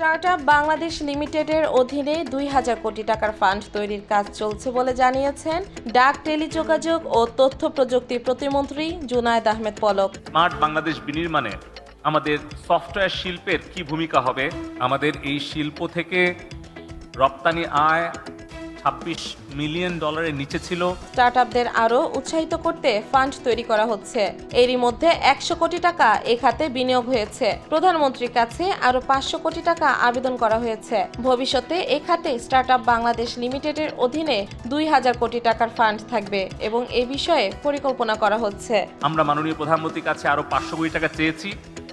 Startup Bangladesh লিমিটেডের অধীনে দুই হাজার কোটি টাকার ফান্ড তৈরির কাজ চলছে বলে জানিয়েছেন ডাক, টেলিযোগাযোগ ও তথ্য প্রযুক্তি প্রতিমন্ত্রী জুনায়দ আহমেদ পলক। স্মার্ট বাংলাদেশ বিনির্মাণে আমাদের সফটওয়্যার শিল্পের কি ভূমিকা হবে? আমাদের এই শিল্প থেকে রপ্তানি আয় ছাব্বিশ মিলিয়ন ডলারের নিচে ছিল। স্টার্টআপদের আরও উৎসাহিত করতে ফান্ড তৈরি করা হচ্ছে। এরই মধ্যে একশো কোটি টাকা এ খাতে বিনিয়োগ হয়েছে। প্রধানমন্ত্রীর কাছে আরও পাঁচশো কোটি টাকা আবেদন করা হয়েছে। ভবিষ্যতে এ খাতে স্টার্টআপ বাংলাদেশ লিমিটেডের অধীনে দুই হাজার কোটি টাকার ফান্ড থাকবে এবং এ বিষয়ে পরিকল্পনা করা হচ্ছে। আমরা মাননীয় প্রধানমন্ত্রীর কাছে আরও পাঁচশো কোটি টাকা চেয়েছি।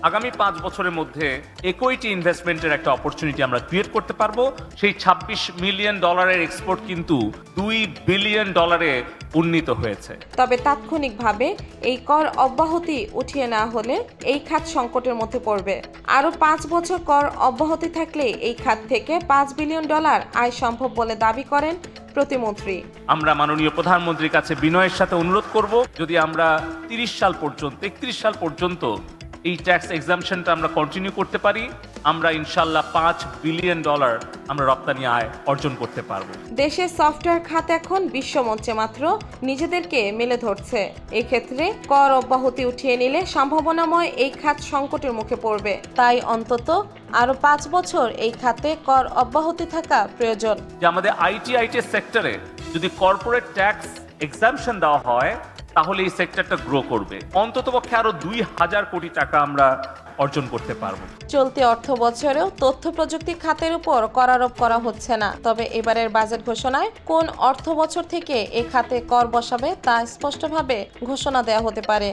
আগামী পাঁচ বছরের মধ্যে একইটি ইনভেস্টমেন্টের একটা অপরচুনিটি আমরা ক্রিয়েট করতে পারব। সেই ছাব্বিশ মিলিয়ন ডলারের এক্সপোর্ট কিন্তু দুই বিলিয়ন ডলারে উন্নীত হয়েছে। তবে তাৎক্ষণিকভাবে এই কর অব্যাহতি উঠিয়ে নেওয়া হলে এই খাত সংকটের মধ্যে পড়বে। আরও পাঁচ বছর কর অব্যাহতি থাকলে এই খাত থেকে পাঁচ বিলিয়ন ডলার আয় সম্ভব বলে দাবি করেন প্রতিমন্ত্রী। আমরা মাননীয় প্রধানমন্ত্রীর কাছে বিনয়ের সাথে অনুরোধ করব যদি আমরা তিরিশ সাল পর্যন্ত একত্রিশ সাল পর্যন্ত এই ট্যাক্স এক্সামশনটা আমরা কন্টিনিউ করতে পারি আমরা ইনশাল্লাহ পাঁচ বিলিয়ন ডলার আমরা রপ্তানি আয় অর্জন করতে পারব। দেশের সফটওয়্যার খাত এখন বিশ্বমঞ্চে মাত্র নিজেদেরকে মেলে ধরছে। এক্ষেত্রে কর অব্যাহতি উঠিয়ে নিলে সম্ভাবনাময় এই খাত সংকটের মুখে পড়বে। তাই অন্তত আরও পাঁচ বছর এই খাতে কর অব্যাহতি থাকা প্রয়োজন। যে আমাদের আইটি আইটি সেক্টরে যদি কর্পোরেট ট্যাক্স এক্সামশন দেওয়া হয় তাহলে এই সেক্টরটা গ্রো করবে। অন্ততপক্ষে আরও দুই হাজার কোটি টাকা আমরা অর্জন করতে পারব। চলতি অর্থ বছরেও তথ্য প্রযুক্তি খাতের উপর করারোপ করা হচ্ছে না। তবে এবারের বাজেট ঘোষণায় কোন অর্থ বছর থেকে এ খাতে কর বসাবে তা স্পষ্টভাবে ঘোষণা দেওয়া হতে পারে।